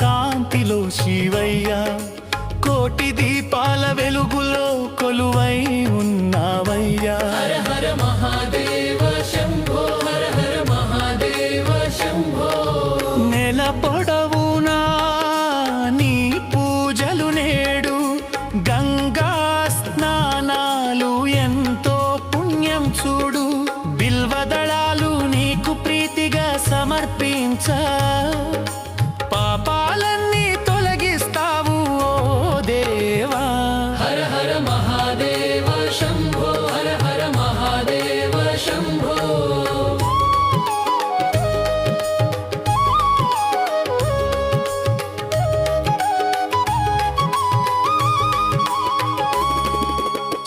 కాంతిలో శివయ్య. కోటి దీపాల వెలుగులో కొలువై ఉన్నావయ్యా. హర హర మహాదేవ శంభో హర హర మహాదేవ శంభో. నెల పొడవునా నీ పూజలు నేడు. గంగా స్నానాలు ఎంతో పుణ్యం చూడు. బిల్వదళాలు నీకు ప్రీతిగా సమర్పించ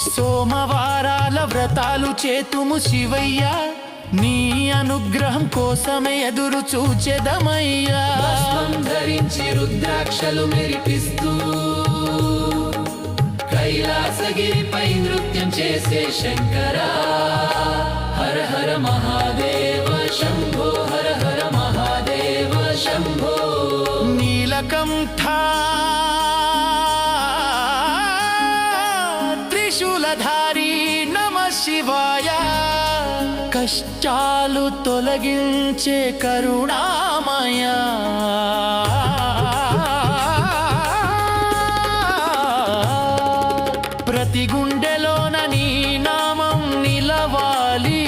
సోమవారాల వ్రతాలు చేతుము శివయ్య నీ అనుగ్రహం కోసమే ఎదురు చూచెదమయ్యా. ధరించి రుద్రాక్షలు మెరిపిస్తూ కైలాసగిరిపై నృత్యం చేసే శంకర. హర హర మహాదేవ శంభో హర హర మహాదేవ శంభో. నీలకంఠ త్రిశూలధారి నమ శివాయ. కష్టాలు తొలగించే కరుణామయా. ప్రతి గుండెలోన నీ నామం నిలవాలి.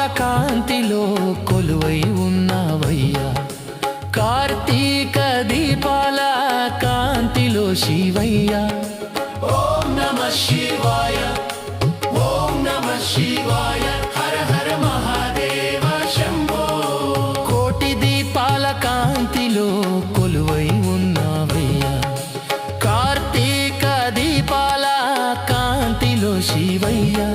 కాంతుల కాంతిలో కొలువై ఉన్నావయ్యా. కార్తీక దీపాల కాంతిలో శివయ్యా. ఓం నమ శివాయ ఓం నమ శివాయ హర హర మహాదేవ శంభో. కోటి దీపాల కాంతిలో కొలువై ఉన్నావయ్యా. కార్తీక దీపాల కాంతిలో శివయ్యా.